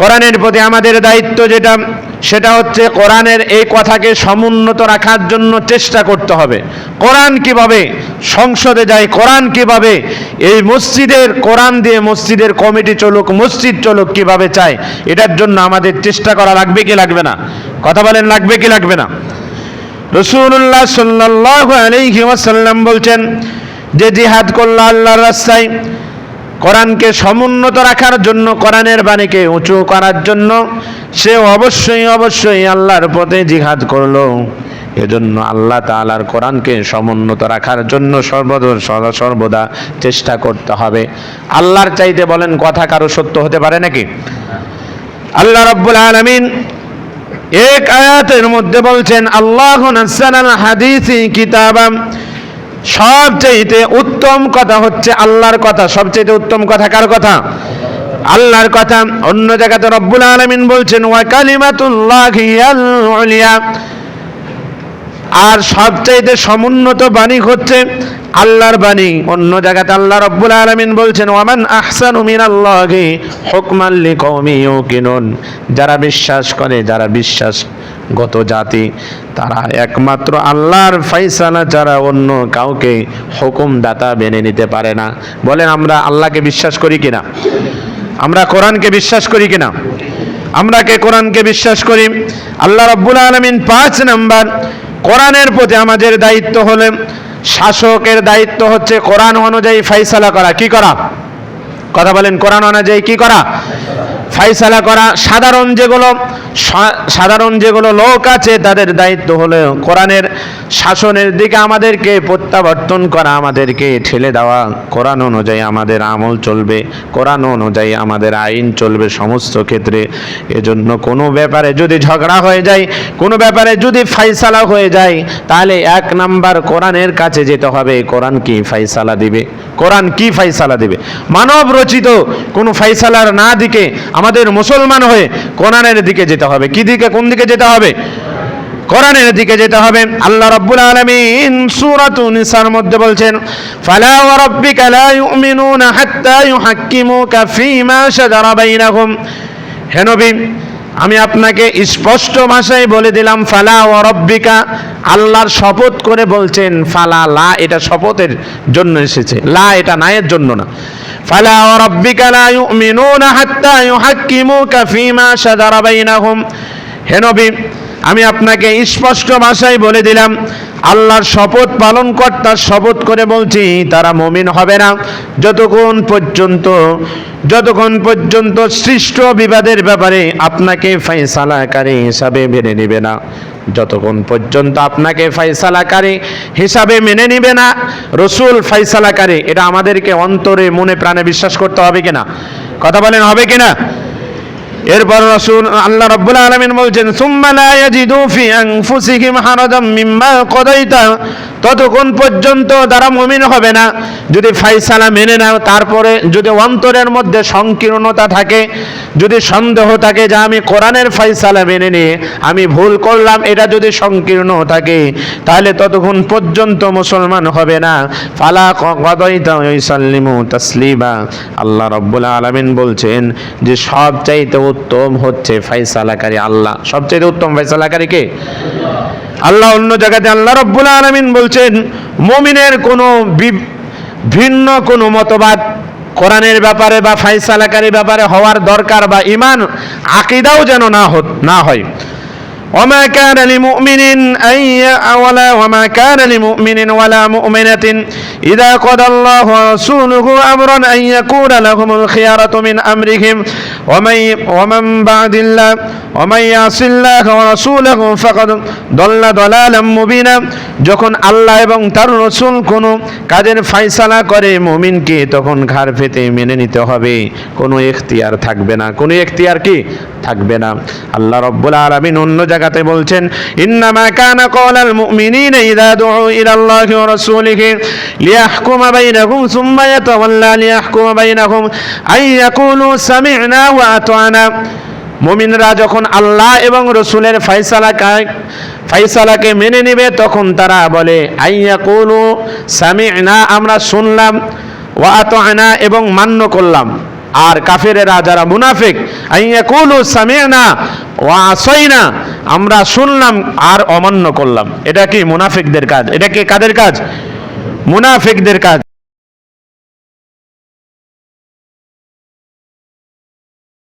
কোরআনের প্রতি আমাদের দায়িত্ব যেটা, সেটা হচ্ছে কোরআনের এই কথাকে সমুন্নত রাখার জন্য চেষ্টা করতে হবে। কোরআন কীভাবে সংসদে যায়, কোরআন কীভাবে এই মসজিদের, কোরআন দিয়ে মসজিদের কমিটি চলুক, মসজিদ চলুক কীভাবে চায়, এটার জন্য আমাদের চেষ্টা করা লাগবে কি লাগবে না? কথা বলেন, লাগবে কি লাগবে না? রসুল্লাহ সাল্লাহ আলাইহি বলছেন, যে জিহাদ করল আল্লাহর রাস্তায় কোরআনকে সমুন্নত রাখার জন্য, কোরআনের বাণীকে উঁচু করার জন্য, সে অবশ্যই অবশ্যই আল্লাহর পথে জিহাদ করল। এজন্য আল্লাহ তাআলার কোরআনকে সমুন্নত রাখার জন্য সর্বদা সর্বদা চেষ্টা করতে হবে। আল্লাহর চাইতে বলেন, কথা কারও সত্য হতে পারে নাকি? আল্লাহ রাব্বুল আলামিন এক আয়াতের মধ্যে বলছেন, আল্লাহ হাদিসি কিতাবাম সবচেয়ে উত্তম কথা হচ্ছে আল্লাহর কথা। সবচেয়ে উত্তম কথা কার কথা? আল্লাহর কথা। অন্য জায়গাতে রব্বুল আলমিন বলছেন, ওয়া কালিমাতুল্লাহি আর সবচাইতে সমুন্নত বাণী হচ্ছে আল্লাহর বাণী। অন্য জায়গাতে আল্লাহ রব্বুল আলামিন বলছেন, ওয়ামান আহসানু মিনাল্লাহি হুকমান লিকওমি ইউকিনুন। যারা বিশ্বাস করে, যারা বিশ্বাসগত জাতি, তারা একমাত্র আল্লাহর ফাইসালা ছাড়া অন্য কাউকে হুকুমদাতা মেনে নিতে পারে না। বলেন, আমরা আল্লাহকে বিশ্বাস করি কিনা আমরা কোরআনকে বিশ্বাস করি কিনা আমরা কে কোরআনকে বিশ্বাস করি? আল্লাহ রব্বুল আলমিন পাঁচ নাম্বার কোরআনের প্রতি আমাদের দায়িত্ব হলে শাসকের দায়িত্ব হচ্ছে কোরআন অনুযায়ী ফাইসালা করা। কি করা? কথা বলেন, কোরআন অনুযায়ী কি করা? ফাইসালা করা সাধারণ যেগুলো সাধারণ যেগুলো লোক আছে, তাদের দায়িত্ব হলো কোরআনের শাসনের দিকে আমাদেরকে প্রত্যাবর্তন করা, আমাদেরকে ঠেলে দেওয়া। কোরআন অনুযায়ী আমাদের আমল চলবে, কোরআন অনুযায়ী আমাদের আইন চলবে সমস্ত ক্ষেত্রে। এজন্য কোনো ব্যাপারে যদি ঝগড়া হয়ে যায়, কোনো ব্যাপারে যদি ফাইসালা হয়ে যায়, তাহলে এক নাম্বার কোরআনের কাছে যেতে হবে, কোরআন কি ফাইসালা দিবে? কোরআন কি ফাইসালা দিবে? মানব রচিত কোনো ফাইসালার না দিকে আমাদের মুসলমান হয়ে কোরআনের দিকে যেতে হবে। কি দিকে, কোন দিকে যেতে হবে? কোরআনের দিকে যেতে হবে। আল্লাহ রাব্বুল আলামিন সূরাতুন নিসার মধ্যে বলছেন, ফালা ওয়া রাব্বিকা লা ইউমিনুনা হাত্তা ইউহাক্কিমুকা ফীমা শাজারা বাইনাহুম। হে নবী আমি আপনাকে স্পষ্ট ভাষায় বলে দিলাম, ফালা ও রব্বিকা আল্লাহর শপথ করে বলছেন, ফালা লা এটা শপথের জন্য এসেছে, লা এটা নায়ের জন্য না। ফালা ও রব্বিকা লা ইউমিনুনা হাত্তা ইউহাক্কিমুকা কাফিমা শাজারা বাইনাহুম। হে নবী আমি আপনাকে স্পষ্ট ভাষায় বলে দিলাম, আল্লাহর শপথ পালন কর্তার শপথ করে বলছি, তারা মমিন হবে না। যতক্ষণ পর্যন্ত যতক্ষণ পর্যন্ত সৃষ্ট বিবাদের ব্যাপারে আপনাকে ফাইসালাকারী হিসাবে মেনে নেবে না, যতক্ষণ পর্যন্ত আপনাকে ফাইসালাকারী হিসাবে মেনে নিবে না, রসুল ফাইসালাকারী এটা আমাদেরকে অন্তরে মনে প্রাণে বিশ্বাস করতে হবে কিনা? কথা বলেন, হবে কিনা? এরপর রসুল আল্লাহ রাব্বুল আলামিন বলছেন ততক্ষণ পর্যন্ত তারা মমিন হবে না। যদি ফাইসালা মেনে নাও, তারপরে যদি অন্তরের মধ্যে সংকীর্ণতা থাকে, যদি সন্দেহ থাকে যে আমি কোরআনের ফাইসালা মেনে নিয়ে আমি ভুল করলাম, এটা যদি সংকীর্ণ থাকে, তাহলে ততক্ষণ পর্যন্ত মুসলমান হবে না। ফালা কদাইতা ইসাল্লিমু তাসলিমা। আল্লাহ রব্বুল আলামিন বলছেন যে সবচাইতে উত্তম হচ্ছে ফাইসালাকারী আল্লাহ। সবচেয়ে উত্তম ফাইসালাকারী কে? আল্লাহ অন্য জায়গাতে আল্লাহ রব্বুল আলামিন বলছেন, মুমিনের কোনো ভিন্ন কোনো মতবাদ কোরআনের ব্যাপারে বা ফাইসালাকারী ব্যাপারে হওয়ার দরকার বা ইমান আকিদাও যেন না না হয়। وما كان لمؤمن أن ي- ولا وما كان لمؤمن ولا مؤمنة إذا قضى الله ورسوله أمرا أن يكون لهم الخيارة من أمرهم ومن ومن بعد الله ومن يعص الله ورسوله فقد ضل ضلالا مبينا যখন আল্লাহ এবং তার রসুল কোনো কাজের ফাইসালা করে মুমিনকে তখন ঘাড় পেতে মেনে নিতে হবে কোনো এখতিয়ার থাকবে না কোনো এখতিয়ার কি থাকবে না আল্লাহ রব্বুল আলামিন অন্য জায়গাতে বলছেন, ইন্নামা কানা দুউ ওয়া রাসূলিহি লিয়াহকুমা বাইনাহুম সুম্মা ইয়াতাওয়াল্লা লিয়াহকুমা বাইনাহুম আই ইয়াকুলু সামি'না ওয়া আতা'না। মুমিনরা যখন আল্লাহ এবং রসুলের ফাইসালা ফাইসালাকে মেনে নেবে, তখন তারা বলে আইয়া কুলু সামি'না, আমরা শুনলাম ওয়া আতা'না এবং মান্য করলাম। আর কাফেরেরা যারা মুনাফিক আইয়া আইয়াকুলু সামি'না ওয়া আসাইনা, আমরা শুনলাম আর অমান্য করলাম। এটা কি মুনাফিকদের কাজ? এটা কি কাদের কাজ? মুনাফিকদের কাজ।